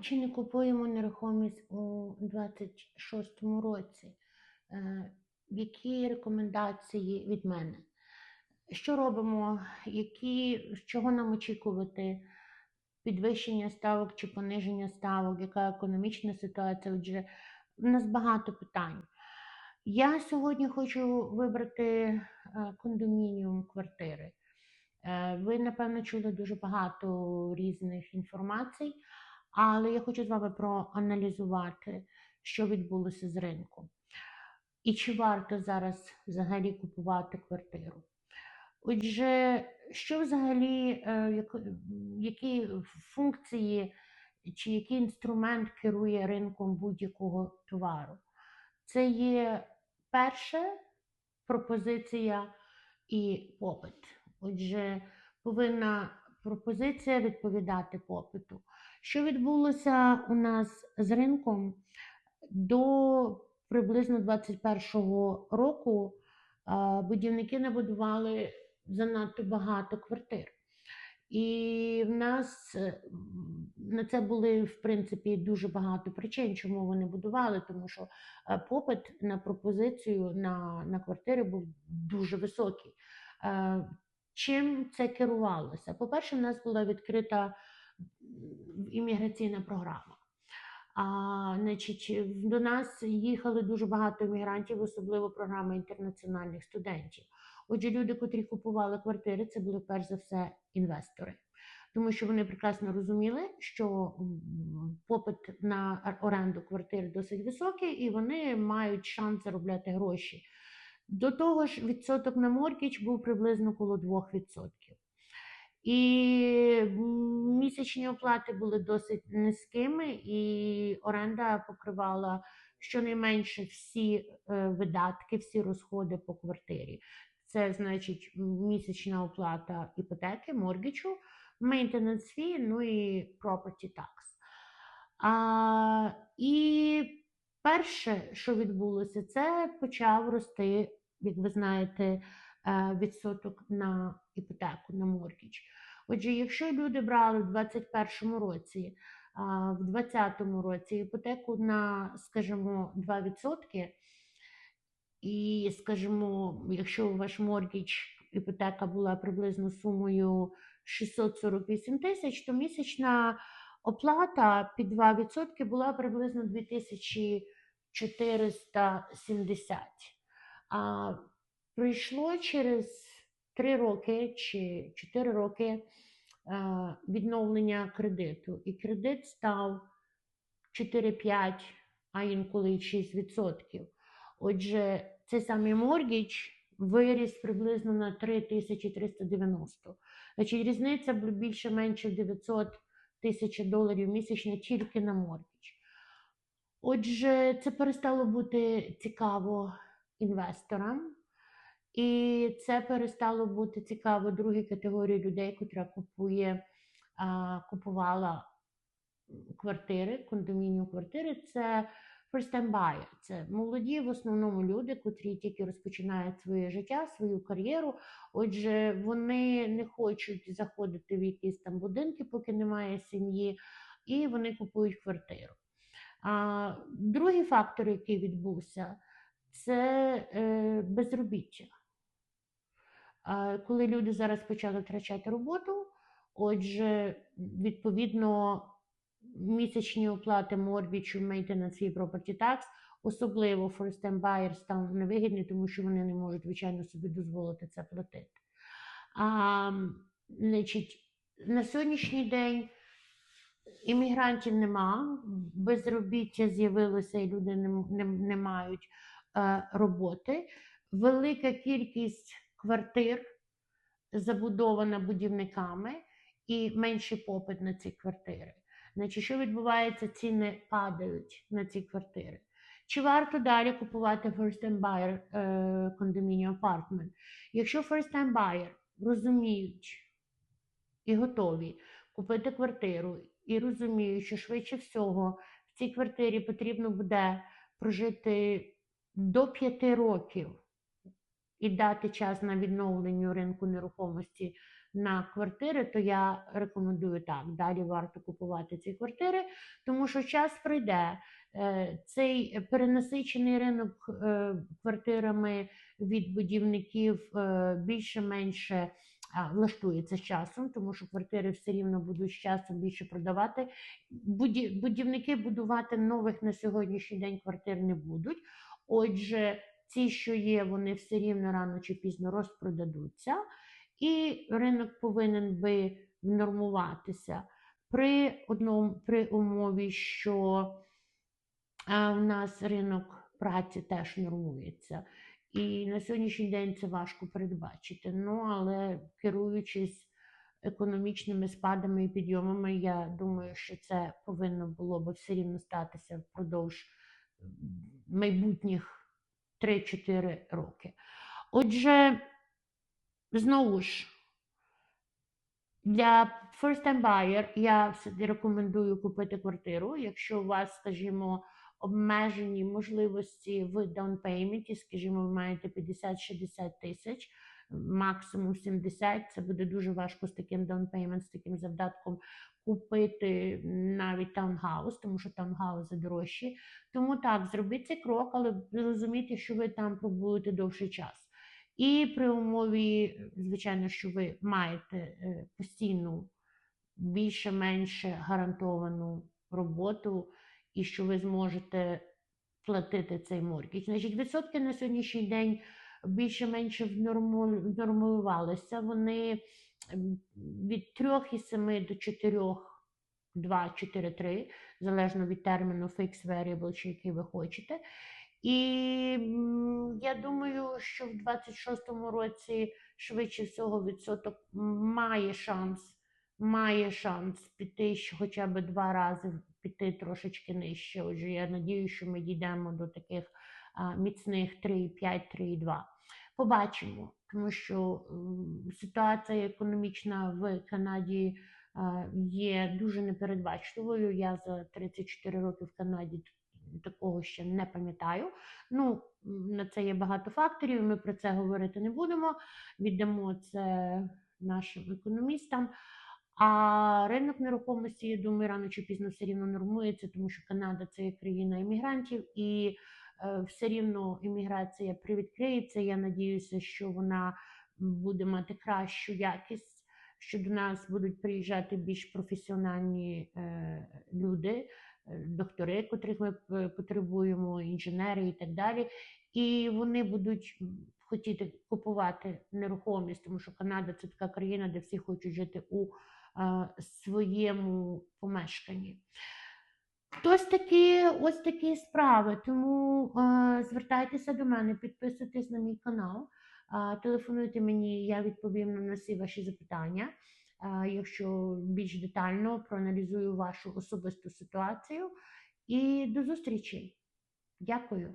чи не купуємо нерухомість у 26-му році? Е, Які рекомендації від мене? Що робимо? Які, чого нам очікувати? Підвищення ставок чи пониження ставок, яка економічна ситуація? Отже, у нас багато питань. Я сьогодні хочу вибрати е, кондомініум квартири. Е, Ви, напевно, чули дуже багато різних інформацій, але я хочу з вами проаналізувати, що відбулося з ринком. І чи варто зараз взагалі купувати квартиру? Отже, що взагалі, е, які функції чи який інструмент керує ринком будь-якого товару? Це є перше пропозиція і попит. Отже, повинна пропозиція відповідати попиту. Що відбулося у нас з ринком до приблизно 2021 року? Будівники набудували занадто багато квартир. І в нас е, на це були в принципі дуже багато причин, чому вони будували, тому що е, попит на пропозицію на, на квартири був дуже високий. Е, Чим це керувалося? По-перше, в нас була відкрита імміграційна програма. А, значить, до нас їхали дуже багато іммігрантів, особливо програма інтернаціональних студентів. Отже, люди, котрі купували квартири, це були перш за все інвестори, тому що вони прекрасно розуміли, що попит на оренду квартир досить високий, і вони мають шанс заробляти гроші. До того ж, відсоток на моргідж був приблизно коло 2%. І місячні оплати були досить низькими, і оренда покривала щонайменше всі е, видатки, всі розходи по квартирі. Це значить місячна оплата іпотеки, моргічу, maintenance fee, ну і property tax. А, і перше, що відбулося, це почав рости, як ви знаєте, відсоток на іпотеку, на моргідж. Отже, якщо люди брали в 2021 році, в 2020 році іпотеку на, скажімо, 2%, і, скажімо, якщо ваш моргідж іпотека була приблизно сумою 648 тисяч, то місячна оплата під 2% була приблизно 2470. Пройшло через 3 роки чи 4 роки е, відновлення кредиту, і кредит став 4-5, а інколи 6%. Отже, цей самий моргідж виріс приблизно на 3390. Значить, різниця більше-менше 900 тисяч доларів місячно тільки на моргідж. Отже, це перестало бути цікаво інвесторам, і це перестало бути цікаво другій категорії людей, яка купує, а, купувала квартири, кондомініум квартири. Це first time buyer. Це молоді, в основному люди, котрі тільки розпочинають своє життя, свою кар'єру. Отже, вони не хочуть заходити в якісь там будинки, поки немає сім'ї, і вони купують квартиру. А, другий фактор, який відбувся, це е, безробіття. Коли люди зараз почали втрачати роботу, отже, відповідно, місячні оплати морбічу, maintenance і property tax, особливо first time buyer став невигідний, тому що вони не можуть, звичайно, собі дозволити це платити. А, значить, на сьогоднішній день іммігрантів нема, безробіття з'явилося, і люди не, не, не мають е, роботи. Велика кількість квартир забудована будівниками і менший попит на ці квартири. Значить, що відбувається? Ціни падають на ці квартири. Чи варто далі купувати first time buyer е, condominium apartment? Якщо first time buyer розуміють і готові купити квартиру і розуміють, що швидше всього в цій квартирі потрібно буде прожити до 5 років і дати час на відновленню ринку нерухомості на квартири, то я рекомендую так. Далі варто купувати ці квартири, тому що час прийде. Е, Цей перенасичений ринок е, квартирами від будівників е, більше-менше влаштується з часом, тому що квартири все рівно будуть з часом більше продавати. Будівники будувати нових на сьогоднішній день квартир не будуть. Отже, ці, що є, вони все рівно рано чи пізно розпродадуться, і ринок повинен би внормуватися при одному при умові, що в нас ринок праці теж нормується. І на сьогоднішній день це важко передбачити. Ну, але керуючись економічними спадами і підйомами, я думаю, що це повинно було би все рівно статися впродовж майбутніх 3-4 роки. Отже, знову ж, для first time buyer я все рекомендую купити квартиру, якщо у вас, скажімо, обмежені можливості в down payment, скажімо, ви маєте 50-60 тисяч, максимум 70, це буде дуже важко з таким down payment, з таким завдатком купити навіть таунхаус, тому що таунхауси дорожчі. Тому так, зробіть цей крок, але зрозумійте, що ви там пробудете довший час. І при умові, звичайно, що ви маєте е, постійну більше-менше гарантовану роботу, і що ви зможете платити цей моргідж. Значить, відсотки на сьогоднішній день більше-менше внормувалися. Вони від 3,7 до 4, 2, 4, 3, залежно від терміну fixed variable, чи який ви хочете. І я думаю, що в 26-му році швидше всього відсоток має шанс, має шанс піти хоча б два рази, піти трошечки нижче. Отже, я надію, що ми дійдемо до таких міцних 3,5, 3,2. Побачимо, тому що ситуація економічна в Канаді є дуже непередбачливою. Я за 34 роки в Канаді такого ще не пам'ятаю. Ну, на це є багато факторів. Ми про це говорити не будемо. Віддамо це нашим економістам. А ринок нерухомості, я думаю, рано чи пізно все рівно нормується, тому що Канада це є країна іммігрантів, і все рівно імміграція привідкриється. Я надіюся, що вона буде мати кращу якість, що до нас будуть приїжджати більш професіональні е, люди, е, доктори, котрих ми потребуємо, інженери і так далі. І вони будуть хотіти купувати нерухомість, тому що Канада це така країна, де всі хочуть жити у е, своєму помешканні. Ось такі, ось такі справи. Тому е, звертайтеся до мене, підписуйтесь на мій канал, е, телефонуйте мені, я відповім на всі ваші запитання. Е, якщо більш детально проаналізую вашу особисту ситуацію. І до зустрічі. Дякую.